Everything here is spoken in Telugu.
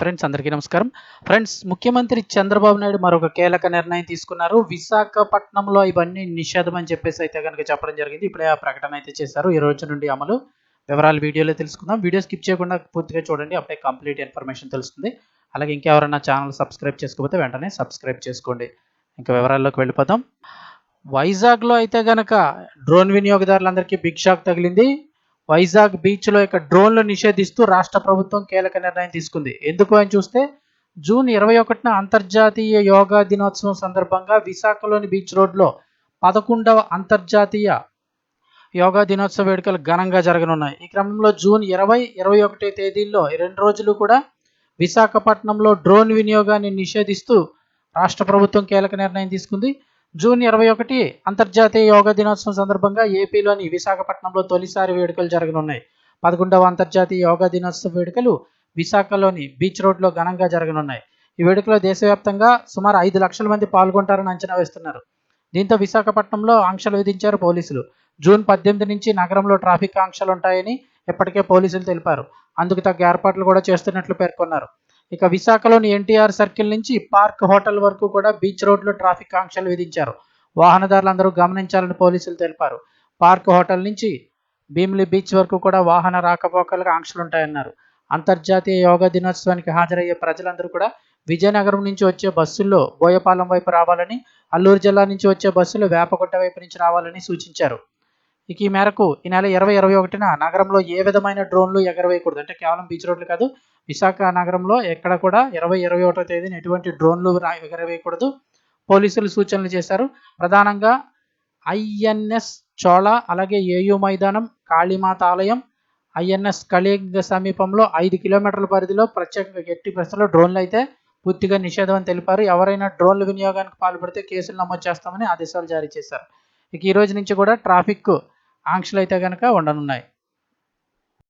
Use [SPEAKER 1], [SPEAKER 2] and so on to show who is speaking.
[SPEAKER 1] ఫ్రెండ్స్ అందరికీ నమస్కారం. ఫ్రెండ్స్ ముఖ్యమంత్రి చంద్రబాబు నాయుడు మరొక కీలక నిర్ణయం తీసుకున్నారు. విశాఖపట్నంలో ఇవన్నీ నిషేధం అని చెప్పేసి అయితే కనుక చెప్పడం జరిగింది. ఇప్పుడే ఆ ప్రకటన అయితే చేశారు. ఈ రోజు నుండి అమలు. వివరాలు వీడియోలో తెలుసుకుందాం. వీడియో స్కిప్ చేయకుండా పూర్తిగా చూడండి. అప్పుడే కంప్లీట్ ఇన్ఫర్మేషన్ తెలుస్తుంది. అలాగే ఇంకెవరైనా ఛానల్ సబ్స్క్రైబ్ చేసుకోకపోతే వెంటనే సబ్స్క్రైబ్ చేసుకోండి. ఇంకా వివరాల్లోకి వెళ్ళిపోదాం. వైజాగ్లో అయితే గనక డ్రోన్ వినియోగదారులందరికీ బిగ్ షాక్ తగిలింది. వైజాగ్ బీచ్లో యొక్క డ్రోన్లు నిషేధిస్తూ రాష్ట్ర ప్రభుత్వం కీలక నిర్ణయం తీసుకుంది. ఎందుకు అని చూస్తే జూన్ ఇరవై ఒకటిన అంతర్జాతీయ యోగా దినోత్సవం సందర్భంగా విశాఖలోని బీచ్ రోడ్లో పదకొండవ అంతర్జాతీయ యోగా దినోత్సవ వేడుకలు ఘనంగా జరగనున్నాయి. ఈ క్రమంలో జూన్ ఇరవై ఇరవై ఒకటి తేదీల్లో రెండు రోజులు కూడా విశాఖపట్నంలో డ్రోన్ వినియోగాన్ని నిషేధిస్తూ రాష్ట్ర ప్రభుత్వం కీలక నిర్ణయం తీసుకుంది. జూన్ ఇరవై ఒకటి అంతర్జాతీయ యోగా దినోత్సవం సందర్భంగా ఏపీలోని విశాఖపట్నంలో తొలిసారి వేడుకలు జరగనున్నాయి. పదకొండవ అంతర్జాతీయ యోగా దినోత్సవ వేడుకలు విశాఖలోని బీచ్ రోడ్లో ఘనంగా జరగనున్నాయి. ఈ వేడుకలో దేశవ్యాప్తంగా సుమారు ఐదు లక్షల మంది పాల్గొంటారని అంచనా వేస్తున్నారు. దీంతో విశాఖపట్నంలో ఆంక్షలు విధించారు పోలీసులు. జూన్ పద్దెనిమిది నుంచి నగరంలో ట్రాఫిక్ ఆంక్షలు ఉంటాయని ఇప్పటికే పోలీసులు తెలిపారు. అందుకు తగ్గ ఏర్పాట్లు కూడా చేస్తున్నట్లు పేర్కొన్నారు. ఇక విశాఖలోని ఎన్టీఆర్ సర్కిల్ నుంచి పార్క్ హోటల్ వరకు కూడా బీచ్ రోడ్లో ట్రాఫిక్ ఆంక్షలు విధించారు. వాహనదారులందరూ గమనించాలని పోలీసులు తెలిపారు. పార్క్ హోటల్ నుంచి భీమిలి బీచ్ వరకు కూడా వాహన రాకపోకలకు ఆంక్షలు ఉంటాయన్నారు. అంతర్జాతీయ యోగా దినోత్సవానికి హాజరయ్యే ప్రజలందరూ కూడా విజయనగరం నుంచి వచ్చే బస్సుల్లో బోయపాలెం వైపు రావాలని అల్లూరు జిల్లా నుంచి వచ్చే బస్సులు వేపగుట్ట వైపు నుంచి రావాలని సూచించారు. ఇక ఈ మేరకు ఈ నెల ఇరవై ఇరవై ఒకటిన నగరంలో ఏ విధమైన డ్రోన్లు ఎగరవేయకూడదు? అంటే కేవలం బీచ్ రోడ్లు కాదు విశాఖ నగరంలో ఎక్కడ కూడా ఇరవై ఇరవై ఒకటో తేదీన ఎటువంటి డ్రోన్లు ఎగరవేయకూడదు పోలీసులు సూచనలు చేశారు. ప్రధానంగా ఐఎన్ఎస్ చోళ అలాగే ఏయు మైదానం కాళీమాత ఆలయం ఐఎన్ఎస్ కళింగ సమీపంలో ఐదు కిలోమీటర్ల పరిధిలో ప్రత్యేకంగా ఎట్టి ప్రశ్నలో డ్రోన్లు అయితే పూర్తిగా నిషేధం అని తెలిపారు. ఎవరైనా డ్రోన్ల వినియోగానికి పాల్పడితే కేసులు నమోదు చేస్తామని ఆదేశాలు జారీ చేశారు. ఇక ఈ రోజు నుంచి కూడా ట్రాఫిక్ ఆంక్షలు అయితే కనుక ఉండనున్నాయి.